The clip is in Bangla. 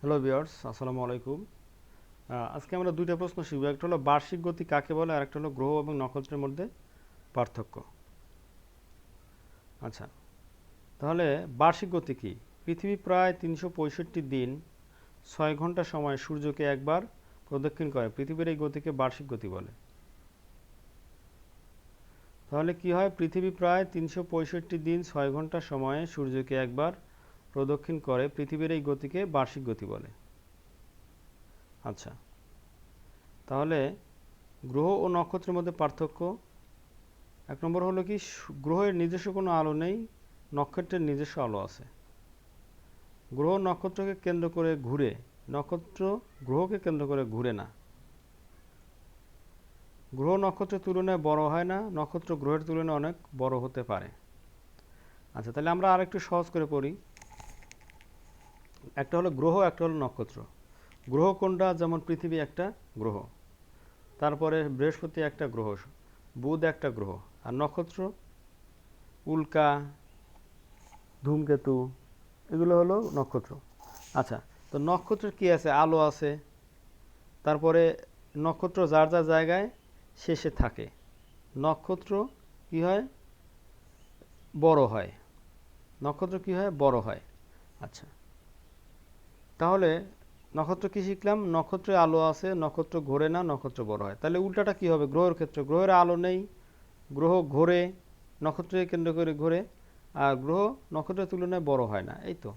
হ্যালো ভিউয়ার্স আসসালামু আলাইকুম। আজকে আমরা দুইটা প্রশ্ন শিখব। একটা হলো বার্ষিক গতি কাকে বলে, আর একটা হলো গ্রহ এবং নক্ষত্রের মধ্যে পার্থক্য। আচ্ছা তাহলে বার্ষিক গতি কি? পৃথিবী প্রায় তিনশো পঁয়ষট্টি দিন, ছয় ঘণ্টা সময় সূর্যকে একবার প্রদক্ষিণ করে। পৃথিবীর এই গতিকে বার্ষিক গতি বলে। তাহলে কি হয়? পৃথিবী প্রায় তিনশো পঁয়ষট্টি দিন, ছয় ঘণ্টা সময়ে সূর্যকে একবার প্রদক্ষিণ করে পৃথিবীর এই গতিকে বার্ষিক গতি বলে। আচ্ছা তাহলে গ্রহ ও নক্ষত্রের মধ্যে পার্থক্য? এক নম্বর হলো কি গ্রহের নিজস্ব কোনো আলো নেই, নক্ষত্রের নিজস্ব আলো আছে। গ্রহ নক্ষত্রকে কেন্দ্র করে ঘুরে, নক্ষত্র গ্রহকে কেন্দ্র করে ঘুরে না। গ্রহ নক্ষত্রের তুলনায় বড় হয় না, নক্ষত্র গ্রহের তুলনায় অনেক বড় হতে পারে। আচ্ছা তাহলে আমরা আরেকটু সহজ করে পড়ি। একটা হলো গ্রহ, একটা হলো নক্ষত্র। গ্রহ কোনটা যেমন পৃথিবী একটা গ্রহ, তারপরে বৃহস্পতি একটা গ্রহ, বুধ একটা গ্রহ, আর নক্ষত্র উল্কা, ধূমকেতু, এগুলো হলো নক্ষত্র। আচ্ছা তো নক্ষত্রের কি আছে? আলো আছে, তারপরে নক্ষত্র যার যার জায়গায় শেষে থাকে। নক্ষত্র কি হয়? বড় হয়। নক্ষত্র কি হয়? বড় হয়। আচ্ছা তাহলে নক্ষত্র কি শিখলাম? নক্ষত্রে আলো আছে, নক্ষত্র ঘোরে না, নক্ষত্র বড় হয়। তাহলে উল্টাটা কি হবে? গ্রহের ক্ষেত্রে গ্রহের আলো নেই, গ্রহ ঘোরে, নক্ষত্রকে কেন্দ্র করে ঘোরে, আর গ্রহ নক্ষত্রের তুলনায় বড় হয় না, এই তো।